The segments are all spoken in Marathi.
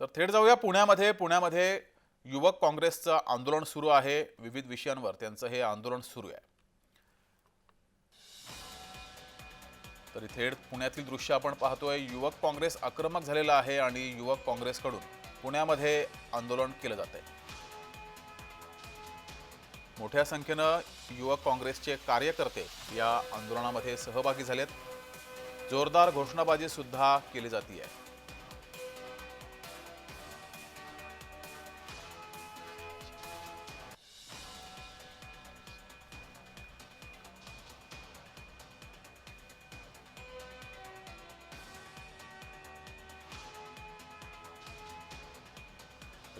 तर थेट जाऊया पुण्यामध्ये. पुण्यामध्ये युवक काँग्रेसचं आंदोलन सुरू आहे. विविध विषयांवर त्यांचं हे आंदोलन सुरू आहे. तरी थेट पुण्यातील दृश्य आपण पाहतोय. युवक काँग्रेस आक्रमक झालेलं आहे आणि युवक काँग्रेसकडून पुण्यामध्ये आंदोलन केलं जात आहे मोठ्या संख्येनं युवक काँग्रेसचे कार्यकर्ते या आंदोलनामध्ये सहभागी झालेत. जोरदार घोषणाबाजी सुद्धा केली जाते आहे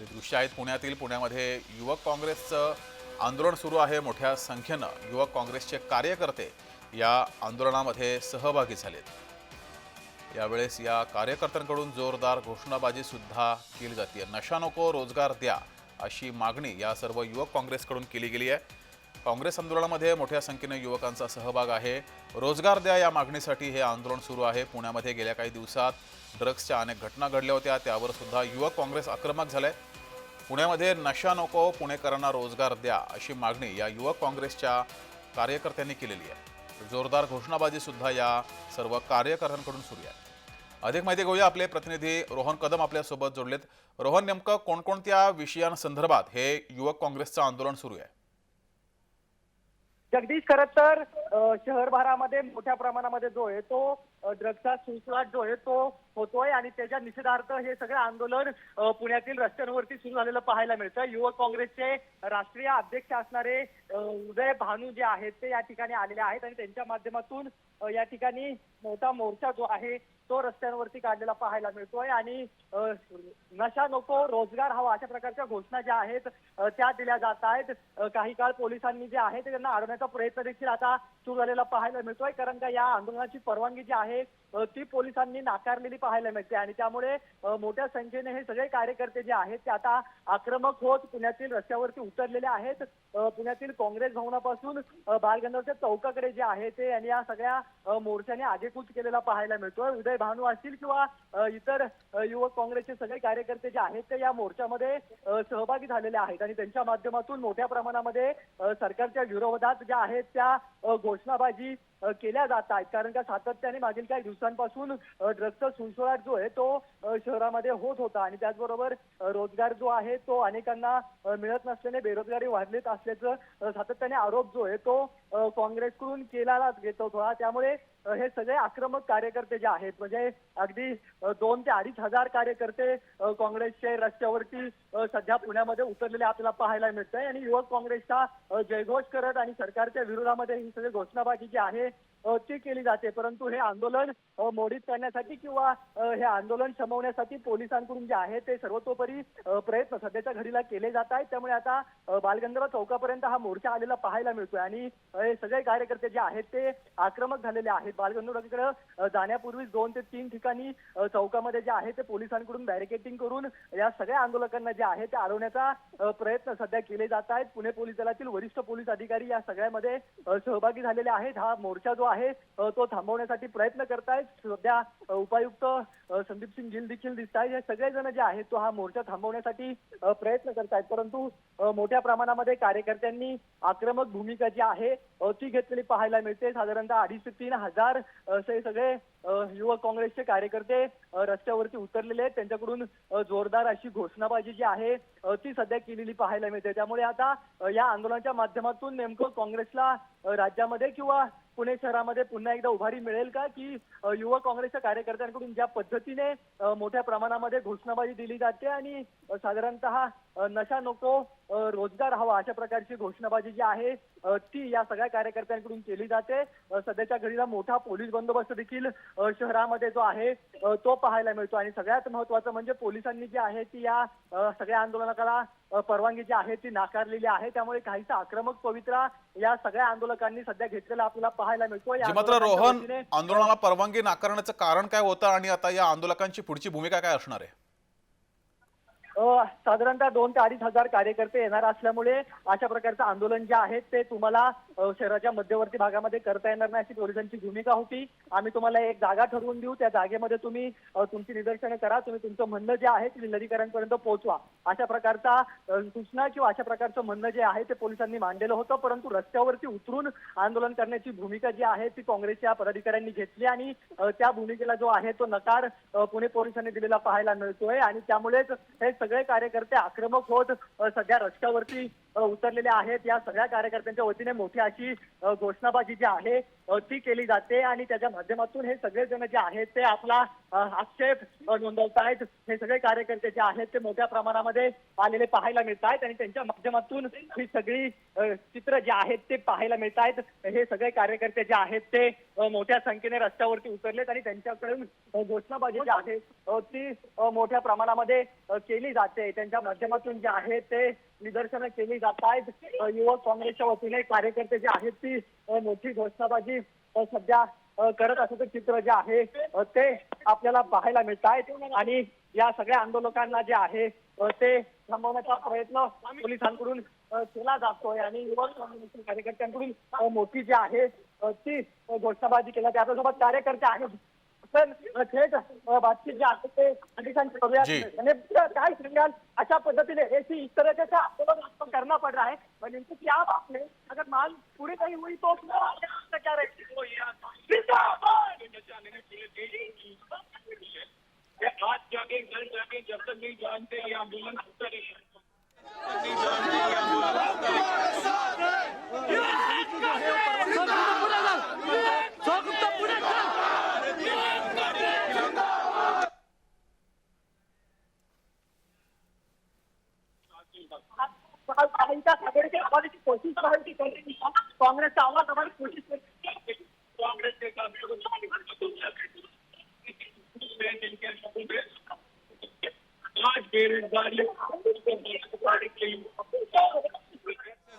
तरी दृश्य आहेत पुण्यातील पुण्यामध्ये युवक काँग्रेसचं आंदोलन सुरू आहे मोठ्या संख्येनं. युवक काँग्रेसचे कार्यकर्ते या आंदोलनामध्ये सहभागी झालेत. यावेळेस या कार्यकर्त्यांकडून जोरदार घोषणाबाजी सुद्धा केली जाते नशा नको रोजगार द्या अशी मागणी या सर्व युवक काँग्रेसकडून केली गेली आहे. काँग्रेस आंदोलनामध्ये मोठ्या संख्येने युवकांचा सहभाग आहे. रोजगार द्या या मागणीसाठी हे आंदोलन सुरू आहे. पुण्यामध्ये गेल्या काही दिवसात ड्रग्सच्या अनेक घटना घडल्या होत्या. त्यावर सुद्धा युवक काँग्रेस आक्रमक झालंय. पुण्यामध्ये नशा नको पुणेकरांना रोजगार द्या अशी मागणी या युवक काँग्रेसच्या कार्यकर्त्यांनी केलेली आहे. जोरदार घोषणाबाजी सुद्धा या सर्व कार्यकर्त्यांकडून सुरू आहे. अधिक माहिती घेऊया आपले प्रतिनिधी रोहन कदम आपल्यासोबत जोडलेत. रोहन नेमकं कोणकोणत्या विषयांसंदर्भात हे युवक काँग्रेसचं आंदोलन सुरू आहे? जगदीश खरं तर अ, शहरभरामध्ये मोठ्या प्रमाणामध्ये जो आहे तो अ, ड्रग्सचा सुळसुळाट जो आहे तो होतोय आणि त्याच्या निषेधार्थ हे सगळं आंदोलन पुण्यातील रस्त्यांवरती सुरू झालेलं पाहायला मिळतं युवक काँग्रेसचे राष्ट्रीय अध्यक्ष असणारे उदय भानू जे आहेत ते या ठिकाणी आलेले आहेत आणि त्यांच्या माध्यमातून या ठिकाणी मोठा मोर्चा जो आहे तो रस्त्यांवरती काढलेला पाहायला मिळतोय आणि नशा नको रोजगार हवा अशा प्रकारच्या घोषणा ज्या आहेत त्या दिल्या जात आहेत. काही काळ पोलिसांनी जे आहे ते त्यांना अडवण्याचा प्रयत्न देखील आता सुरू झालेला पाहायला मिळतोय. कारण का या आंदोलनाची परवानगी जी आहे ती पोलिसांनी नाकारलेली पाहायला मिळते आणि त्यामुळे मोठ्या संख्येने हे सगळे कार्यकर्ते जे आहेत ते आता आक्रमक होत पुण्यातील रस्त्यावरती उतरलेले आहेत. पुण्यातील काँग्रेस भवनापासून बालगंधर्वच्या चौकाकडे जे आहे ते आणि या सगळ्या मोर्चाने आगेकूच केलेला पाहायला मिळतोय. उदय भानू असतील किंवा इतर युवक काँग्रेसचे सगळे कार्यकर्ते जे आहेत ते या मोर्चामध्ये सहभागी झालेले आहेत. आणि त्यांच्या माध्यमातून मोठ्या प्रमाणामध्ये सरकारच्या विरोधात ज्या आहेत त्या घोषणाबाजी केल्या जात आहेत. कारण का सातत्याने मागील काही दिवसांपासून अ, ड्रग्सचा सुळसुळाट जो आहे तो शहरामध्ये होत होता. आणि त्याचबरोबर रोजगार जो आहे तो अनेकांना मिळत नसल्याने बेरोजगारी वाढलीच असल्याचं सातत्याने आरोप जो आहे तो काँग्रेसकडून केलाच घेतो थोडा त्यामुळे हे सगळे आक्रमक कार्यकर्ते जे आहेत म्हणजे अगदी दोन ते अडीच हजार कार्यकर्ते काँग्रेसचे रस्त्यावरती सध्या पुण्यामध्ये उतरलेले आपल्याला पाहायला मिळतंय. आणि युवक काँग्रेसचा जयघोष करत आणि सरकारच्या विरोधामध्ये ही सगळी घोषणाबाजी जी आहे ती केली जाते. परंतु हे आंदोलन मोडीत करण्यासाठी किंवा हे आंदोलन शमवण्यासाठी पोलिसांकडून जे आहे ते सर्वतोपरी प्रयत्न सध्याच्या घडीला केले जात आहेत. त्यामुळे आता बालगंधर्व चौकापर्यंत हा मोर्चा आलेला पाहायला मिळतोय. आणि हे सगळे कार्यकर्ते जे आहेत ते आक्रमक झालेले आहेत. बालगंधर्वकडे जाण्यापूर्वी दोन ते तीन ठिकाणी चौकामध्ये जे आहे ते पोलिसांकडून बॅरिकेटिंग करून या सगळ्या आंदोलकांना जे आहे ते अडवण्याचा प्रयत्न सध्या केले जात आहेत. पुणे पोलीस दलातील वरिष्ठ पोलीस अधिकारी या सगळ्यामध्ये सहभागी झालेले आहेत. हा मोर्चा जो आहे आहे. तो थांबवण्यासाठी प्रयत्न करतायत. सध्या उपायुक्त संदीप सिंग गिल देखील दिसत आहेत हे सगळेजण जे आहेत तो हा मोर्चा थांबवण्यासाठी प्रयत्न करतायत. परंतु मोठ्या प्रमाणामध्ये कार्यकर्त्यांनी आक्रमक भूमिका जी आहे ती घेतलेली पाहायला मिळते. साधारणतः अडीच ते तीन हजार असे सगळे युवक काँग्रेसचे कार्यकर्ते रस्त्यावरती उतरलेले आहेत. त्यांच्याकडून जोरदार अशी घोषणाबाजी जी आहे ती सध्या केलेली पाहायला मिळते. त्यामुळे आता या आंदोलनाच्या माध्यमातून नेमकं काँग्रेसला राज्यामध्ये किंवा पुणे शहरामध्ये पुन्हा एकदा उभारी मिळेल का? की युवा युवक काँग्रेसच्या कार्यकर्त्यांकडून ज्या पद्धतीने मोठ्या प्रमाणामध्ये घोषणाबाजी दिली जाते आणि साधारणतः नशा नको रोजगार हवा अशा प्रकारची घोषणाबाजी जी आहे ती या सगळ्या कार्यकर्त्यांकडून केली जाते. सध्याच्या घडीला मोठा पोलीस बंदोबस्त देखील शहरामध्ये जो आहे तो पाहायला मिळतो. आणि सगळ्यात महत्वाचं म्हणजे पोलिसांनी जी आहे ती या सगळ्या आंदोलनाला परवानगी जी आहे ती नाकारलेली आहे. त्यामुळे काहीसा आक्रमक पवित्रा या सगळ्या आंदोलकांनी सध्या घेतलेला आपल्याला पाहायला मिळतो. मात्र रोहन आंदोलनाला परवानगी नाकारण्याचं कारण काय होतं? आणि आता या आंदोलकांची पुढची भूमिका काय असणार आहे? साधारणतः दोन ते अडीच हजार कार्यकर्ते येणार असल्यामुळे अशा प्रकारचं आंदोलन जे आहे ते तुम्हाला शहराच्या मध्यवर्ती भागामध्ये करता येणार नाही अशी पोलिसांची भूमिका होती. आम्ही तुम्हाला एक जागा ठरवून देऊ. त्या जागेमध्ये तुम्ही तुमची निदर्शनं करा. तुम्ही तुमचं म्हणणं जे आहे ते जिल्हाधिकाऱ्यांपर्यंत पोहोचवा. अशा प्रकारचा सूचना किंवा अशा प्रकारचं म्हणणं जे आहे ते पोलिसांनी मांडलेलं होतं. परंतु रस्त्यावरती उतरून आंदोलन करण्याची भूमिका जी आहे ती काँग्रेसच्या पदाधिकाऱ्यांनी घेतली आणि त्या भूमिकेला जो आहे तो नकार पुणे पोलिसांनी दिलेला पाहायला मिळतोय. आणि त्यामुळेच हे सगळे कार्यकर्ते आक्रमक होत सध्या रस्त्यावरती उतरलेले आहेत. या सगळ्या कार्यकर्त्यांच्या वतीने मोठी अशी घोषणाबाजी जी आहे ती केली जाते आणि त्याच्या माध्यमातून हे सगळेजण जे आहेत ते आपला आक्षेप नोंदवतायत हे सगळे कार्यकर्ते जे आहेत ते मोठ्या प्रमाणामध्ये आलेले पाहायला मिळत आहेत आणि त्यांच्या माध्यमातून ही सगळी चित्र जे आहेत ते पाहायला मिळत आहेत. हे सगळे कार्यकर्ते जे आहेत ते मोठ्या संख्येने रस्त्यावरती उतरलेत आणि त्यांच्याकडून घोषणाबाजी जी आहे ती मोठ्या प्रमाणामध्ये केली जाते. त्यांच्या माध्यमातून जे आहे ते निदर्शनं केली जात आहेत. युवक काँग्रेसच्या वतीने कार्यकर्ते जे आहेत ती मोठी घोषणाबाजी सध्या करत असल्याचं चित्र जे आहे ते आपल्याला पाहायला मिळत आहेत. आणि या सगळ्या आंदोलकांना जे आहे ते थांबवण्याचा प्रयत्न पोलिसांकडून केला जातोय. आणि युवक काँग्रेसच्या कार्यकर्त्यांकडून मोठी जी आहे ती घोषणाबाजी केल्या त्याच्यासोबत कार्यकर्ते आहेत. पण थेट बातचीत जी आहे ते अधिकांश करूयात जी. आणि काय सांगाल? अशा पद्धतीने ऐसी इस तरह का आंदोलन आपको करना पड़ रहा है और इनको क्या बात है अगर माल पूरी नहीं हुई तो तो क्या रहेगी ये आज जाके कल जाके जब तक नहीं जानते ये आंदोलन होता रहेगा काँग्रेसचा आवाज आम्हाला कोशिश करते कांग्रेस आज बेरोजगारी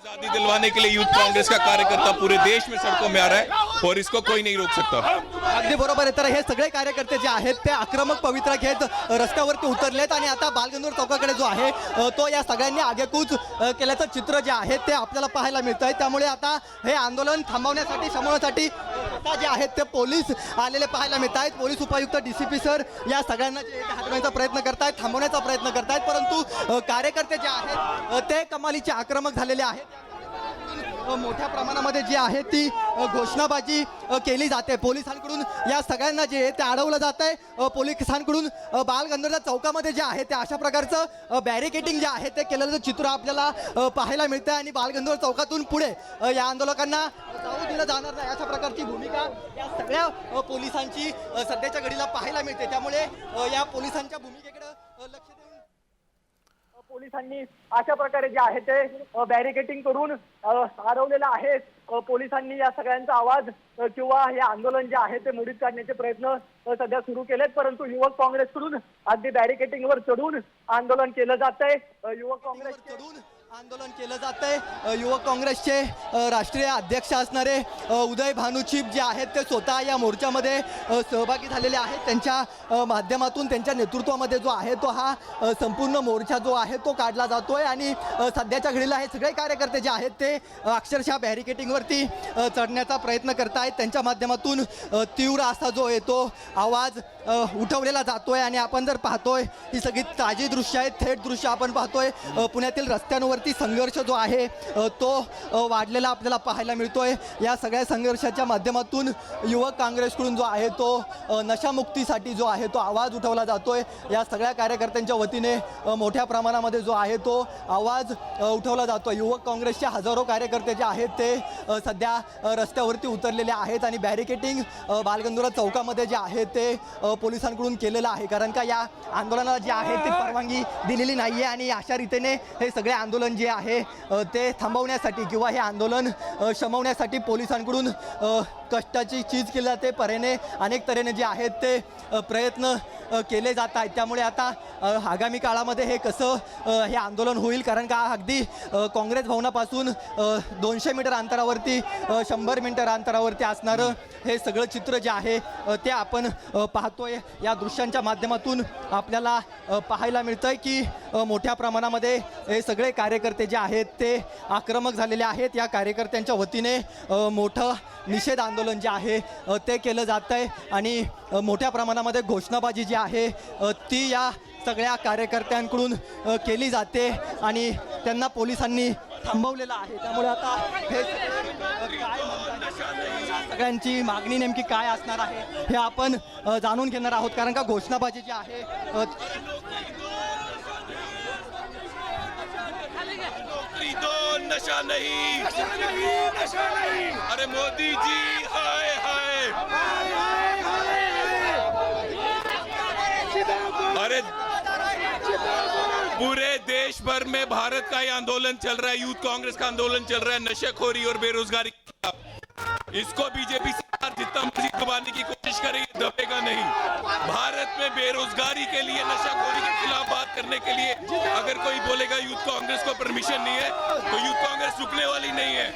आजादी दिलवाने के लिए यूथ कांग्रेस का कार्यकर्ता पूरे देश में सड़कों में आ रहा है और इसको कोई नहीं रोक सकता। अगदी बरोबर आहे. तर हे सगळे कार्यकर्ते जे आहेत ते आक्रमक पवित्रा घेत रस्त्यावरती उतरलेत आणि आता बालगंधर्व चौकाकडे जो आहे तो या सगळ्यांनी आगेकूच केल्याचं चित्र जे आहे ते आपल्याला पाहायला मिळत आहे त्यामुळे आता हे आंदोलन थांबवण्यासाठी समोरसाठी आता जे आहेत ते पोलीस आलेले पाहायला मिळत आहेत पोलीस उपायुक्त डी सी पी सर या सगळ्यांना जे हटवण्याचा प्रयत्न करतायत थांबवण्याचा प्रयत्न करतायत. परंतु कार्यकर्ते जे आहेत ते कमालीचे आक्रमक झालेले आहेत. मोठ्या प्रमाणामध्ये जी आहे ती घोषणाबाजी केली जाते. पोलिसांकडून या सगळ्यांना जे आहे ते अडवलं जात आहे. पोलिसांकडून बालगंधर्व चौकामध्ये जे आहे ते अशा प्रकारचं बॅरिकेटिंग जे आहे ते केलेलं चित्र आपल्याला पाहायला मिळतं आणि बालगंधर्व चौकातून पुढे या आंदोलकांना जाऊ दिलं जाणार नाही. अशा प्रकारची भूमिका या सगळ्या पोलिसांची सध्याच्या घडीला पाहायला मिळते. त्यामुळे या पोलिसांच्या भूमिकेकडे लक्ष पोलिसांनी अशा प्रकारे जे आहे ते बॅरिकेटिंग करून अ, अडवलेलं आहे. पोलिसांनी या सगळ्यांचा आवाज किंवा हे आंदोलन जे आहे ते मोडीत काढण्याचे प्रयत्न सध्या सुरू केलेत. परंतु युवक काँग्रेसकडून अगदी बॅरिकेटिंगवर चढून आंदोलन केलं जात आहे युवक काँग्रेस चढून आंदोलन केलं जात आहे युवक काँग्रेसचे राष्ट्रीय अध्यक्ष असणारे उदय भानुचिप जे आहेत ते स्वतः या मोर्चामध्ये सहभागी झालेले आहेत. त्यांच्या माध्यमातून त्यांच्या नेतृत्वामध्ये जो आहे तो हा संपूर्ण मोर्चा जो आहे तो काढला जातो आहे आणि सध्याच्या घडीला हे सगळे कार्यकर्ते जे आहेत ते अक्षरशः बॅरिकेटिंगवरती चढण्याचा प्रयत्न करत आहेत त्यांच्या माध्यमातून तीव्र असा जो आहे तो आवाज उठवलेला जातोय आणि आपण जर पाहतोय ही सगळी ताजी दृश्य आहेत थेट दृश्य आपण पाहतोय. पुण्यातील रस्त्यांवरती संघर्ष जो आहे तो वाढलेला आपल्याला पाहायला मिळतोय. या सगळ्या संघर्षाच्या माध्यमातून युवक काँग्रेसकडून जो आहे तो नशामुक्तीसाठी जो आहे तो आवाज उठवला जातोय. या सगळ्या कार्यकर्त्यांच्या वतीने मोठ्या प्रमाणामध्ये जो आहे तो आवाज उठवला जातो युवक काँग्रेसचे हजारो कार्यकर्ते जे आहेत ते सध्या रस्त्यावरती उतरलेले आहेत आणि बॅरिकेटिंग बालगंधुरा चौकामध्ये जे आहे ते पोलिसांकडून केलेलं आहे. कारण का या आंदोलनाला जे आहे ती परवानगी दिलेली नाही आहे आणि अशा रीतीने हे सगळे आंदोलन जे आहे ते थांबवण्यासाठी किंवा हे आंदोलन शमवण्यासाठी पोलिसांकडून कष्टाची चीज केली जाते परेने अनेक तऱ्हेने जे आहेत ते प्रयत्न केले जात आहेत. त्यामुळे आता आगामी काळामध्ये हे कसं हे आंदोलन होईल? कारण का अगदी काँग्रेस भवनापासून दोनशे मीटर अंतरावरती शंभर मीटर अंतरावरती असणारं हे सगळं चित्र जे आहे ते आपण पाहतो पाहतोय या दृश्यांच्या माध्यमातून आपल्याला पाहायला मिळतं आहे की मोठ्या प्रमाणामध्ये हे सगळे कार्यकर्ते जे आहेत ते आक्रमक झालेले आहेत. या कार्यकर्त्यांच्या वतीने मोठं निषेध आंदोलन जे आहे ते केलं जात आहे आणि मोठ्या प्रमाणामध्ये घोषणाबाजी जी आहे ती या सगळ्या कार्यकर्त्यांकडून केली जाते आणि त्यांना पोलिसांनी थांबवलेलं आहे. त्यामुळे आता हे काय म्हणतात? सगळ्यांची मागणी नेमकी काय असणार आहे हे आपण जाणून घेणार आहोत. कारण का घोषणाबाजी जी आहे नशा नहीं. अरे मोदी जी हाय हाय. अरे पूरे देश भर में भारत का ये आंदोलन चल रहा है यूथ कांग्रेस का आंदोलन चल रहा है नशेखोरी और बेरोजगारी। इसको बीजेपी सरकार जितना मर्ज़ी दबाने की कोशिश करेगी, दबेगा नहीं। भारत में बेरोजगारी के लिए, नशाखोरी के खिलाफ बात करने के लिए अगर कोई बोलेगा यूथ कांग्रेस को परमिशन नहीं है तो यूथ कांग्रेस रुकने वाली नहीं है।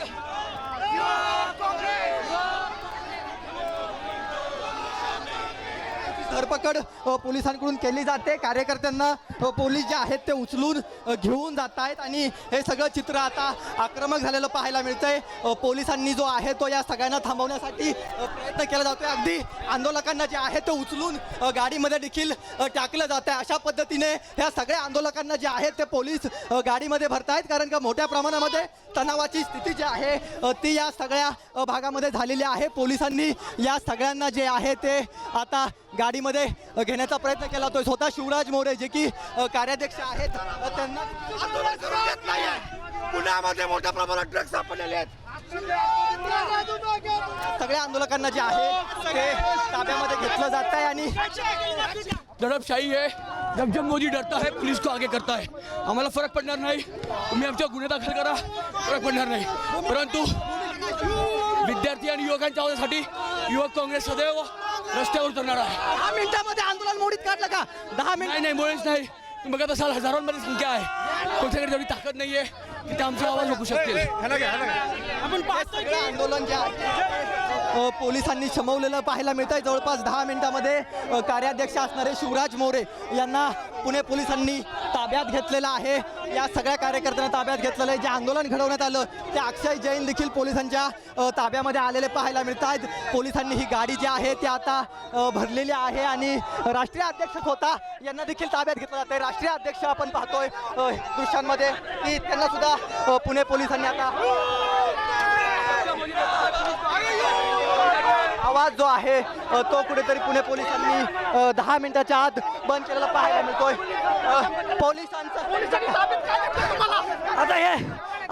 धरपकड पोलिसांकडून केली जाते. कार्यकर्त्यांना पोलीस जे आहेत ते उचलून घेऊन जात आहेत आणि हे सगळं चित्र आता आक्रमक झालेलं पाहायला मिळतंय. पोलिसांनी जो आहे तो या सगळ्यांना थांबवण्यासाठी प्रयत्न केला जातोय. अगदी आंदोलकांना जे आहे ते उचलून गाडीमध्ये देखील टाकलं जात आहे अशा पद्धतीने ह्या सगळ्या आंदोलकांना जे आहेत ते पोलीस गाडीमध्ये भरतायत. कारण का मोठ्या प्रमाणामध्ये तणावाची स्थिती जी आहे ती या सगळ्या भागामध्ये झालेली आहे. पोलिसांनी या सगळ्यांना जे आहे ते आता गाडीमध्ये घेण्याचा प्रयत्न केला जातोय स्वतः शिवराज मोरे जे की कार्याध्यक्ष आहेत. त्यांना पुण्यामध्ये मोठ्या प्रमाणात ड्रग्ज सापडलेले आहेत. सगळ्या आंदोलकांना जे आहे ते ताब्यामध्ये घेतलं जात आहे आणि दडपशाही है जब जब मोदी डरता है पुलिस को आगे करता है. आम्हाला फरक पडणार नाही. तुम्ही आमच्या गुन्हे दाखल करा फरक पडणार नाही. परंतु विद्यार्थी आणि युवकांच्या आवाजासाठी युवक काँग्रेस सदैव रस्त्यावर उतरणार आहे दहा मिनिटामध्ये आंदोलन मोडीत काढलं का दहा मिनिट नाही नाही मुळेच नाही तुम्ही बघत असाल हजारोंमध्ये संख्या आहे तुमच्याकडे तेवढी ताकद नाहीये की ते आमचा आवाज रोखू शकतील आपण सगळं आंदोलन जे आहे अ, पोलिसांनी शमवलेलं पाहायला मिळत आहे जवळपास दहा मिनिटामध्ये कार्याध्यक्ष असणारे शिवराज मोरे यांना पुणे पोलिसांनी ताब्यात घेतलेलं आहे. या सगळ्या कार्यकर्त्यांना ताब्यात घेतलेलं आहे. जे आंदोलन घडवण्यात आलं ते अक्षय जैन देखील पोलिसांच्या ताब्यामध्ये आलेले पाहायला मिळत आहेत पोलिसांनी ही गाडी जी आहे ती आता भरलेली आहे आणि राष्ट्रीय अध्यक्ष होता यांना देखील ताब्यात घेतलं जात आहे राष्ट्रीय अध्यक्ष आपण पाहतोय दृश्यांमध्ये की त्यांना सुद्धा पुणे पोलिसांनी आता आवाज जो आहे तो कुठेतरी पुणे पोलिसांनी दहा मिनिटाच्या आत बंद केलेला पाहायला मिळतोय. पोलिसांचा आता हे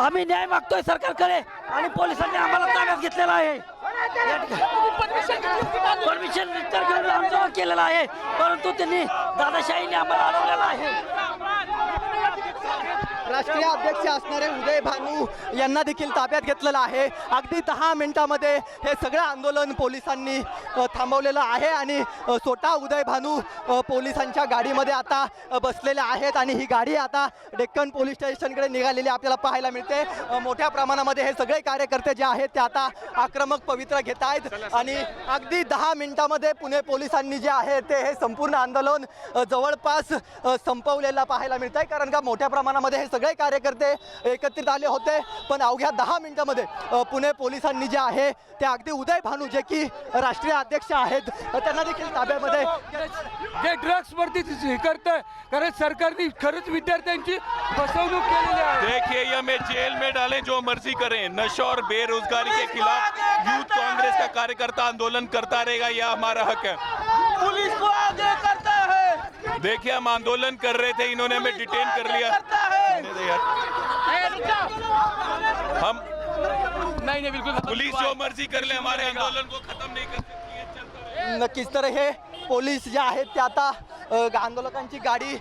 आम्ही न्याय मागतोय सरकारकडे आणि पोलिसांनी आम्हाला ताब्यात घेतलेला आहे. परमिशन घेऊन केलेला आहे. परंतु त्यांनी दादाशाहीने आम्हाला अडवलेला आहे. राष्ट्रीय अध्यक्ष असणारे उदय भानू यांना देखील ताब्यात घेतलेलं आहे. अगदी दहा मिनिटामध्ये हे सगळं आंदोलन पोलिसांनी थांबवलेलं आहे आणि स्वतः उदय भानू पोलिसांच्या गाडीमध्ये आता बसलेल्या आहेत आणि ही गाडी आता डेक्कन पोलीस स्टेशनकडे निघालेली आपल्याला पाहायला मिळते. मोठ्या प्रमाणामध्ये हे सगळे कार्यकर्ते जे आहेत ते आता आक्रमक पवित्र घेत आहेत आणि अगदी दहा मिनिटामध्ये पुणे पोलिसांनी जे आहे ते हे संपूर्ण आंदोलन जवळपास संपवलेलं पाहायला मिळत आहे कारण का मोठ्या प्रमाणामध्ये हे सगळे कार्यकर्ते एकत्रित आले होते. पण अवघ्या दहा मिनिटामध्ये पुणे पोलिसांनी जे आहे ते अगदी उदय भानू जे की राष्ट्रीय अध्यक्ष आहेत त्यांना देखील ताब्यामध्ये जे ड्रग्स वरती हे करतंय कारण सरकारने खरंच विद्यार्थ्यांची फसवणूक केलेली आहे. देखिए ये हमें जेल में डालें जो मर्जी करें। नशा और बेरोजगारी के खिलाफ यूथ कांग्रेस का कार्यकर्ता आंदोलन करता रहेगा यह हमारा हक है। पुलिस को आगे करता है। देखिए हम आंदोलन कर रहे थे इन्होंने हमें डिटेन कर लिया। यार। हम नहीं नहीं बिल्कुल पुलिस जो मर्ज़ी कर ले हमारे आंदोलन को खत्म नहीं कर सकती है। नक्कीच तर हे। पोलीस जे आहेत ते आता अ, आंदोलकांची गाडी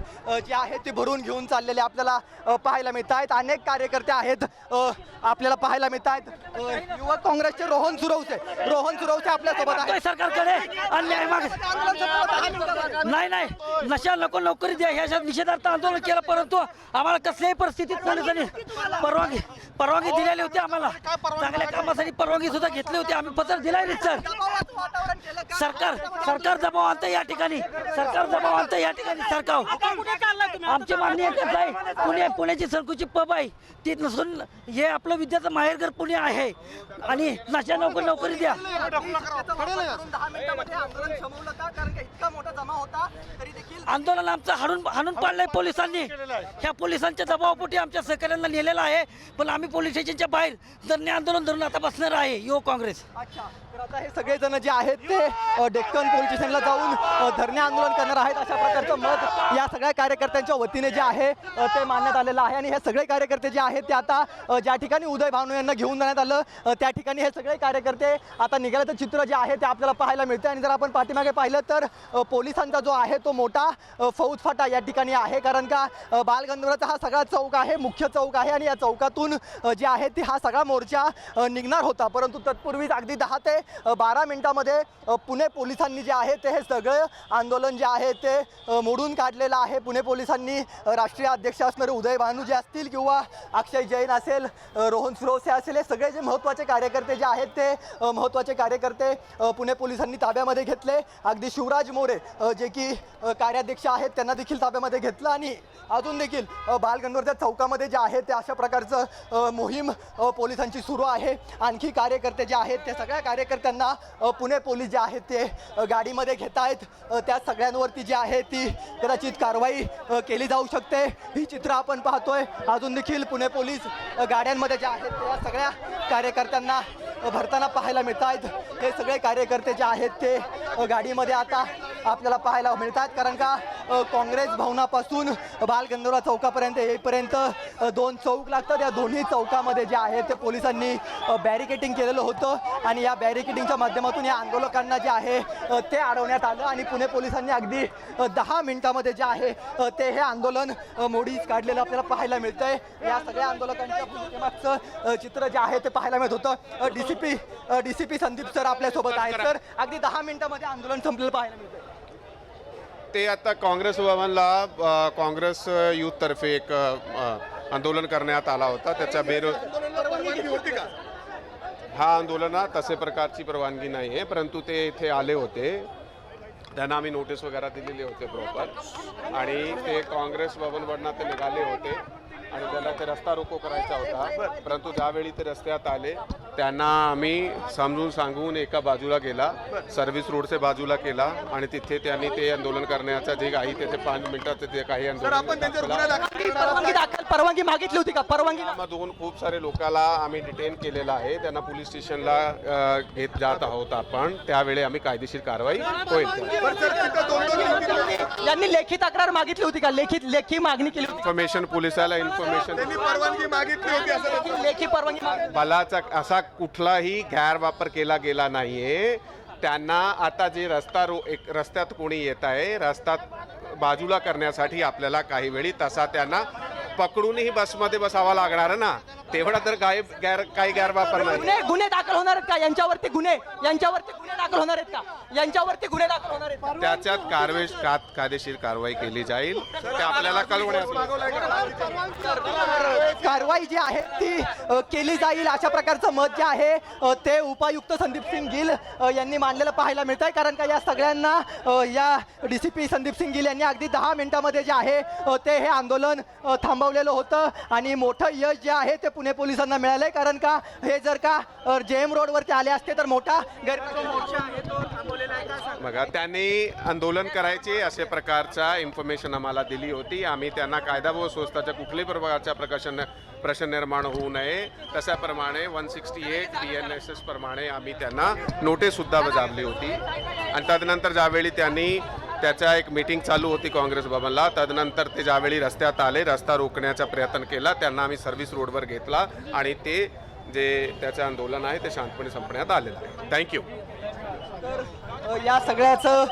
जी आहे ती भरून घेऊन चाललेली आपल्याला पाहायला मिळत आहेत अनेक कार्यकर्ते आहेत आपल्याला पाहायला मिळत आहेत युवक काँग्रेसचे रोहन सुरवसे. रोहन सुरवसे आपल्यासोबत आहेत. सरकारकडे. अन्याय नाही नाही. नशा नको नोकरी द्या. ह्याच्यात निषेधार्थ आंदोलन केलं परंतु आम्हाला कसल्याही परिस्थितीत पोलिसांनी परवानगी परवानगी दिलेली होती आम्हाला. चांगल्या कामासाठी परवानगी सुद्धा घेतली होती. आम्ही पत्र दिलाय सर. सरकार सरकार दबाव आणतं या ठिकाणी. सरकार दबाव आणतं या ठिकाणी सरकार. आमची मागणी एकच आहे. पुणे पुण्याची सरकूची पब आहे. ती नसून हे आपलं विद्याचं माहेरघर पुणे आहे. आणि नशा नको नोकरी द्या. आंदोलन शमवलं का कारण का इतका मोठा जमा होता तरी देखील आंदोलन आमचं हाणून हाणून पाडलंय पोलिसांनी. ह्या पोलिसांच्या दबावापोटी आमच्या सहकार्यांना नेलेलं आहे. पण आम्ही पोलीस स्टेशनच्या बाहेर धरणे आंदोलन धरून आता बसणार आहे. युवक काँग्रेस. अच्छा. तर आता हे सगळेजण जे आहेत ते डेक्कन पोलीस स्टेशनला जाऊन धरणे आंदोलन करणार आहेत अशा प्रकारचं मत या सगळ्या कार्यकर्त्यांच्या वतीने जे आहे ते मानण्यात आलेलं आहे. आणि हे सगळे कार्यकर्ते जे आहेत ते आता ज्या ठिकाणी उदय भानू यांना घेऊन जाण्यात आलं त्या ठिकाणी हे सगळे कार्यकर्ते आता निघाल्याचं चित्र जे आहे ते आपल्याला पाहायला मिळते आणि जर आपण पाठीमागे पाहिलं तर पोलिसांचा जो आहे तो मोठा फौजफाटा या ठिकाणी आहे. कारण का बालगंधर्वचा हा सगळा चौक आहे मुख्य चौक आहे. आणि या चौकातून जे आहे ते हा सगळा मोर्चा निघणार होता. परंतु तत्पूर्वीच अगदी दहा ते बारा मिनिटामध्ये पुणे पोलिसांनी जे आहे ते हे सगळं आंदोलन जे आहे ते मोडून काढलेलं आहे. पुणे पोलिसांनी राष्ट्रीय अध्यक्ष असणारे उदय भानू जे असतील किंवा अक्षय जैन असेल रोहन सुरवसे असेल हे सगळे जे महत्त्वाचे कार्यकर्ते जे आहेत ते महत्त्वाचे कार्यकर्ते पुणे पोलिसांनी ताब्यामध्ये घेतले. अगदी शिवराज मोरे जे की कार्याध्यक्ष आहेत त्यांना देखील ताब्यामध्ये घेतलं आणि अजून देखील बालगंधर्वच्या चौकामध्ये जे आहे ते अशा प्रकारचं मोहीम पोलिसांची सुरू आहे. आणखी कार्यकर्ते जे आहेत त्या सगळ्या तर त्यांना पुणे पोलीस जे आहेत ते गाडीमध्ये घेत आहेत. त्या सगळ्यांवरती जी आहे ती कदाचित कारवाई केली जाऊ शकते. ही चित्र आपण पाहतोय. अजून देखील पुणे पोलीस गाड्यांमध्ये जे आहेत त्या सगळ्या कार्यकर्त्यांना भरताना पाहायला मिळत आहेत. हे सगळे कार्यकर्ते जे आहेत ते गाडीमध्ये आता आपल्याला पाहायला मिळतात. कारण का काँग्रेस भवनापासून बालगंधर्वा चौकापर्यंत येईपर्यंत दोन चौक लागतात. या दोन्ही चौकामध्ये जे आहे ते पोलिसांनी बॅरिकेटिंग केलेलं होतं. आणि या बॅरिकेटिंगच्या माध्यमातून या आंदोलकांना जे आहे ते अडवण्यात आलं आणि पुणे पोलिसांनी अगदी दहा मिनिटामध्ये जे आहे ते हे आंदोलन अ, मोडीस काढलेलं आपल्याला पाहायला मिळतंय. या सगळ्या आंदोलकांच्या चित्र जे आहे ते पाहायला मिळत होतं. D C P D C P Sandeep sir आपल्यासोबत आहेत. तर अगदी दहा मिनिटामध्ये आंदोलन संपलेलं पाहायला मिळतंय. ते आता काँग्रेस भवनला काँग्रेस युथतर्फे एक आंदोलन करण्यात आला होता. त्याच्या बेरो हा आंदोलनात तसे प्रकारची परवानगी नाही आहे परंतु ते इथे आले होते. त्यांना आम्ही नोटीस वगैरे दिलेले होते प्रॉपर. आणि ते काँग्रेस भवनवरनं ते निघाले होते. आणि त्याला ते रस्ता रोको करायचा होता. परंतु ज्यावेळी ते रस्त्यात आले. त्यांना आम्ही समजून सांगून एका बाजूला गेला. सर्व्हिस रोडचे बाजूला केला. आणि तिथे त्यांनी ते आंदोलन करण्याचा जे काही तिथे पाच मिनिटाचे ते काही आंदोलन. परवानगी दाखल परवानगी मागितली होती का? परवानगी मधून खूप सारे लोकांना आम्ही डिटेन केलेलं आहे. त्यांना पोलीस स्टेशनला घेत जात आहोत आपण. त्यावेळी आम्ही कायदेशीर कारवाई होईल. यांनी लेखी तक्रार मागितली होती का? लेखी लेखी मागणी केली होती. इन्फॉर्मेशन पोलिसाला इन्फॉर्मेशन परवानगी मागितली होती असं लेखी- परवानगी. बलाचा असा कुठलाही गैरवापर केला गेला नाहीये. त्यांना आता जे रस्ता रो एक रस्त्यात कोणी येत आहे रस्ता बाजूला करण्यासाठी आपल्याला काही वेळी तसा त्यांना पकडूनही बसमध्ये बसावा लागणार ना. तेवढा तर काय गैर काही गैरवापर नाही. गुन्हे गुन्हे दाखल होणार आहेत का? यांच्यावरती गुन्हे यांच्यावरती गुन्हे दाखल होणार आहेत का? यांच्यावरती गुन्हे दाखल होणार आहेत का? त्याच्यात कारवे का कायदेशीर कारवाई केली जाईल. ते आपल्याला कळवण्यात कारवाई जी आहे ती अ, केली जाईल अशा प्रकारचं मत जे आहे अ, ते उपायुक्त संदीप सिंग गिल अ, यांनी मांडलेलं पाहायला मिळत आहे कारण का या सगळ्यांना अ, या D C P Sandeep Singh Gill यांनी अगदी दहा मिनिटामध्ये जे आहे अ, ते हे आंदोलन अ, थांबवलेलं होतं. आणि मोठं यश जे आहे ते पुणे पोलिसांना मिळालंय. कारण का हे जर का जे एम रोडवरती आले असते तर मोठा गैरप्रकार मोर्चा आहे तो थांबवलेला आहे का? बघा त्यांनी आंदोलन करायचे अशा प्रकारचा इन्फॉर्मेशन आम्हाला दिली होती. आम्ही त्यांना कायदा व सुव्यवस्थेच्या कुठल्याही प्रकारच्या प्रकाशन प्रश्न निर्माण होऊ नये. तशाप्रमाणे one sixty eight D N S S प्रमाणे आम्ही त्यांना नोटीससुद्धा बजावली होती. आणि तदनंतर ज्यावेळी त्यांनी त्याच्या एक मीटिंग चालू होती काँग्रेस भवनला. तदनंतर ते ज्यावेळी रस्त्यात आले रस्ता रोखण्याचा प्रयत्न केला त्यांना आम्ही सर्व्हिस रोडवर घेतला आणि ते जे त्याचं आंदोलन आहे ते शांतपणे संपण्यात आलेलं आहे. थँक्यू तर या सगळ्याचं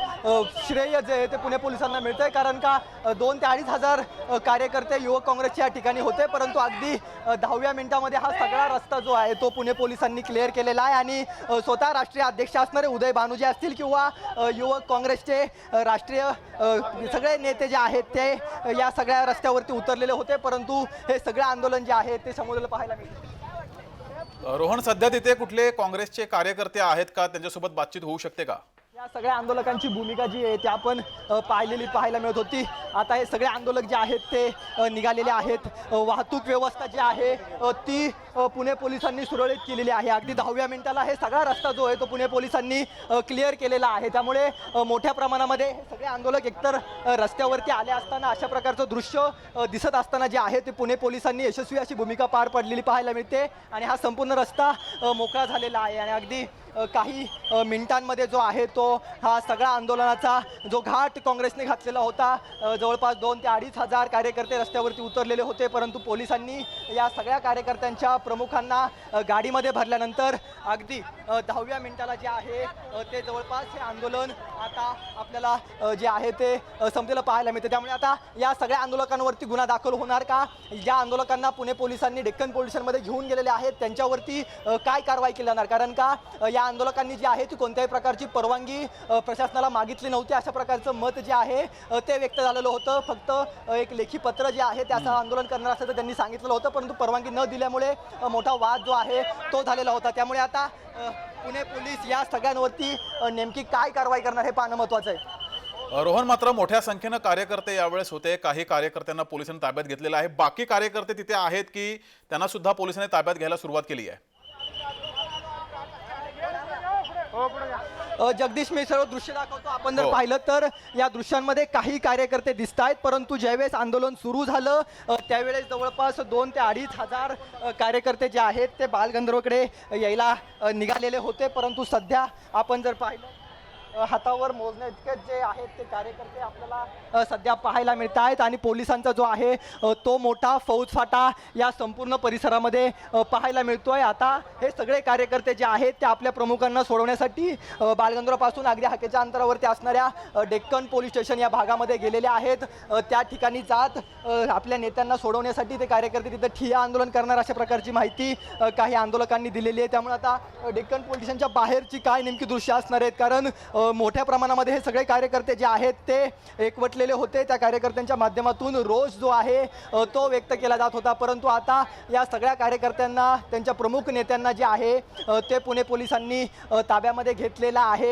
श्रेय जे आहे ते पुणे पोलिसांना मिळतंय. कारण का दोन ते अडीच हजार कार्यकर्ते युवक काँग्रेसच्या या ठिकाणी होते. परंतु अगदी दहाव्या मिनिटामध्ये हा सगळा रस्ता जो आहे तो पुणे पोलिसांनी क्लिअर केलेला आहे. आणि स्वतः राष्ट्रीय अध्यक्ष असणारे उदय भानुजी असतील किंवा युवक काँग्रेसचे राष्ट्रीय सगळे नेते जे आहेत ते या सगळ्या रस्त्यावरती उतरलेले होते. परंतु हे सगळं आंदोलन जे आहे ते समोरला पाहायला मिळते रोहन सध्या तिथे कुठले काँग्रेसचे कार्यकर्ते आहेत का? त्यांच्यासोबत बातचीत होऊ शकते का? या सगळ्या आंदोलकांची भूमिका जी आहे ती आपण पाहिलेली पाहायला मिळत होती. आता हे सगळे आंदोलक जे आहेत ते निघालेले आहेत. वाहतूक व्यवस्था जी आहे ती पुणे पोलिसांनी सुरळीत केलेली आहे. अगदी दहाव्या मिनिटाला हे सगळा रस्ता जो आहे तो पुणे पोलिसांनी क्लिअर केलेला आहे. त्यामुळे मोठ्या प्रमाणामध्ये हे सगळे आंदोलक एकतर रस्त्यावरती आले असताना अशा प्रकारचं दृश्य दिसत असताना जे आहे ते पुणे पोलिसांनी यशस्वी अशी भूमिका पार पडलेली पाहायला मिळते. आणि हा संपूर्ण रस्ता मोकळा झालेला आहे. आणि अगदी काही मिनिटांमध्ये जो आहे तो हा सगळा आंदोलनाचा जो घाट काँग्रेसने घातलेला होता जवळपास दोन ते अडीच हजार कार्यकर्ते रस्त्यावरती उतरलेले होते परंतु पोलिसांनी या सगळ्या कार्यकर्त्यांच्या प्रमुखांना गाडीमध्ये भरल्यानंतर अगदी दहाव्या मिनिटाला जे आहे ते जवळपास हे आंदोलन आता आपल्याला जे आहे ते संपलेलं पाहायला मिळतं. त्यामुळे आता या सगळ्या आंदोलकांवरती गुन्हा दाखल होणार का? ज्या आंदोलकांना पुणे पोलिसांनी डेक्कन पोलिसांमध्ये घेऊन गेलेले आहेत त्यांच्यावरती काय कारवाई केली जाणार? कारण का या आंदोलकांनी जी आहे ती कोणत्याही प्रकारची परवानगी प्रशासनाला मागितली नव्हती. अशा प्रकारचं मत जे आहे ते व्यक्त झालेलं होतं. फक्त एक लेखी पत्र जे आहे त्याचं आंदोलन करणार असं त्यांनी सांगितलेलं होतं. परंतु परवानगी न दिल्यामुळे मोठा वाद जो आहे तो झालेला होता. त्यामुळे आता पुणे पोलीस या सगळ्यांवरती नेमकी काय कारवाई करणार हे पाहणं महत्त्वाचं आहे. रोहन मात्र मोठ्या संख्येनं कार्यकर्ते यावेळेस होते. काही कार्यकर्त्यांना पोलिसांनी ताब्यात घेतलेलं आहे. बाकी कार्यकर्ते तिथे आहेत की त्यांना सुद्धा पोलिसांनी ताब्यात घ्यायला सुरुवात केली आहे अ, जगदीश मी सर्व दृश्य दाखवतो आपण जर हो. पाहिलं तर या दृश्यांमध्ये काही कार्यकर्ते दिसत आहेत परंतु ज्यावेळेस आंदोलन सुरू झालं त्यावेळेस जवळपास दोन ते अडीच हजार कार्यकर्ते जे आहेत ते बालगंधर्वकडे यायला निघालेले होते परंतु सध्या आपण जर पाहिलं हातावर मोजण्या इतकेच जे आहेत ते कार्यकर्ते आपल्याला सध्या पाहायला मिळत आहेत आणि पोलिसांचा जो आहे तो मोठा फौजफाटा या संपूर्ण परिसरामध्ये पाहायला मिळतो आहे आता हे सगळे कार्यकर्ते जे आहेत ते आपल्या प्रमुखांना सोडवण्यासाठी अ, अगदी हाकेच्या अंतरावरती असणाऱ्या डेक्कन पोलीस स्टेशन या भागामध्ये गेलेले आहेत. त्या ठिकाणी जात आपल्या नेत्यांना सोडवण्यासाठी ते कार्यकर्ते तिथं ठिया आंदोलन करणार अशा प्रकारची माहिती काही आंदोलकांनी दिलेली आहे. त्यामुळे आता डेक्कन पोलीस स्टेशनच्या बाहेरची काय नेमकी दृश्य असणार आहेत? कारण मोठ्या प्रमाणामध्ये हे सगळे कार्यकर्ते जे आहेत ते एकवटलेले होते. त्या कार्यकर्त्यांच्या माध्यमातून रोष जो आहे तो व्यक्त केला जात होता. परंतु आता या सगळ्या कार्यकर्त्यांना त्यांच्या प्रमुख नेत्यांना जे आहे ते पुणे पोलिसांनी ताब्यामध्ये घेतलेला आहे.